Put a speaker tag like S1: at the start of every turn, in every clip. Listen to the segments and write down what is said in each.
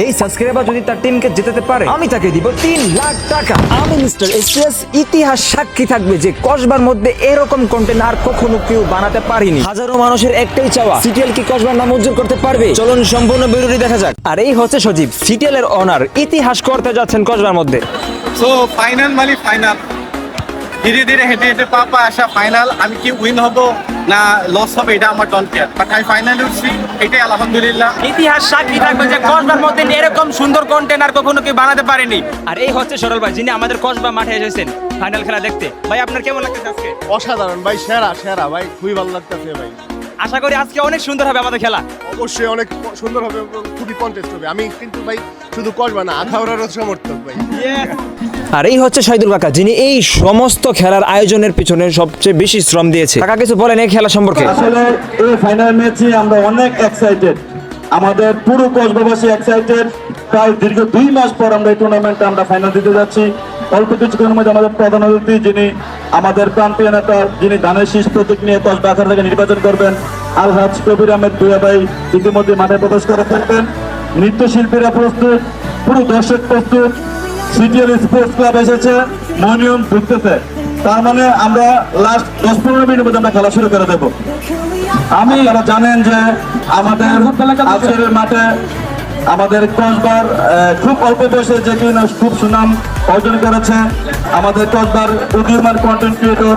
S1: এই সাবস্ক্রাইবার যদি তার টিমকে জেতাতে পারে আমি তাকে দিব তিন লাখ টাকা। আমি মিস্টার এসপিএস ইতিহাস সাক্ষী থাকবে যে কসবার মধ্যে এরকম কন্টেন্ট আর কখনো কেউ বানাতে পারিনি। হাজারো মানুষের একটাই চাওয়া সিটিএল কি কসবার নাম উজ্জ্বল করতে পারবে? চলুন সম্পূর্ণ বিরোধী দেখা যাক। আর এই হচ্ছে সজীব সিটিএল এর অনার ইতিহাস করতে যাচ্ছেন কসবার মধ্যে।
S2: সো ফাইনাল মানে ফাইনাল ধীরে ধীরে হেঁটে হেঁটে পা পা আসা ফাইনাল আমি কি উইন হব? না লস হবে এটা আমার ডন কেয়ার বাট আমি ফাইনালে উঠছি এটাই আলহামদুলিল্লাহ।
S3: ইতিহাস সাক্ষী থাকবে যে কসবার মধ্যে এরকম সুন্দর কন্টেন্ট আর কখনো কেউ বানাতে পারেনি। আর এই হচ্ছে সরল ভাই যিনি আমাদের কসবা মাঠে এসেছেন ফাইনাল খেলা দেখতে। ভাই আপনার কেমন লাগতেছে আজকে?
S4: অসাধারণ ভাই সেরা সেরা ভাই খুবই ভালো লাগতেছে ভাই।
S3: আশা করি আজকে অনেক সুন্দর হবে আমাদের খেলা।
S4: অবশ্যই অনেক সুন্দর হবে খুবই কন্টেস্ট হবে। আমি কিন্তু ভাই শুধু কসবা না আখাউড়ারও সমর্থক ভাই।
S1: আর এই হচ্ছে শহীদুল কাকা যিনি এই সমস্ত খেলার আয়োজনের পিছনে সবচেয়ে বেশি শ্রম দিয়েছে। কাকা, কিছু বলেন এই খেলা সম্পর্কে?
S5: আসলে এই ফাইনাল ম্যাচে আমরা অনেক এক্সাইটেড আমাদের পুরো কসবাবাসী এক্সাইটেড প্রায় দীর্ঘ দুই মাস পর আমরা এই টুর্নামেন্টে আমরা ফাইনাল দিতে যাচ্ছি। অল্প কিছুক্ষণের মধ্যে আমাদের প্রধান অতিথি যিনি আমাদের প্রান্তীয় নেতা, যিনি ধানের শীষ প্রতীক নিয়ে কসবা আখার থেকে নির্বাচন করবেন, আলহাজ কবির আহমেদ দুয়া ভাই ইতিমধ্যে মাঠে প্রবেশ করে থাকবেন। নৃত্যশিল্পীরা প্রস্তুত, পুরো দর্শক প্রস্তুত। সিটিএল স্পোর্টস ক্লাব এসেছে মনিয়ম ঢুকতেছে তার মানে আমরা লাস্ট দশ পনেরো মিনিটের মধ্যে আমরা খেলা শুরু করে দেবো। আমি আপনারা জানেন যে আমাদের আজকের মাঠে আমাদের কসবার খুব অল্প বয়সে যে কিনা খুব সুনাম অর্জন করেছে আমাদের কসবার উদীয়মান কন্টেন্ট ক্রিয়েটর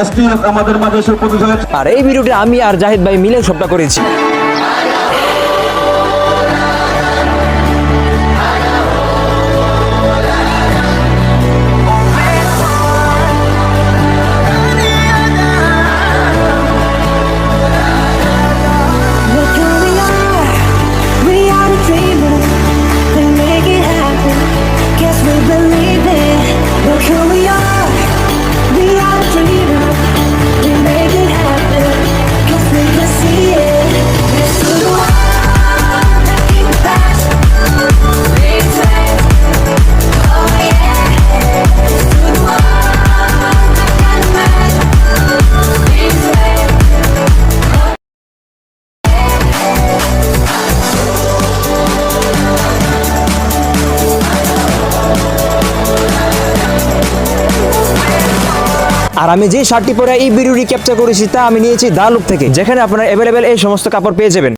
S5: এসটিএস আমাদের মাঝে এসে উপস্থিত হয়েছে।
S1: আর এই ভিডিওটি আমি আর জাহিদ ভাই মিলে সবটা করেছি। আর আমি যে শার্টটি পরে এই ভিডিওটি ক্যাপচার করেছি তা আমি নিয়েছি দালুক থেকে। যেখানে আপনারা অ্যাভেলেবেল এই সমস্ত কাপড় পেয়ে যাবেন।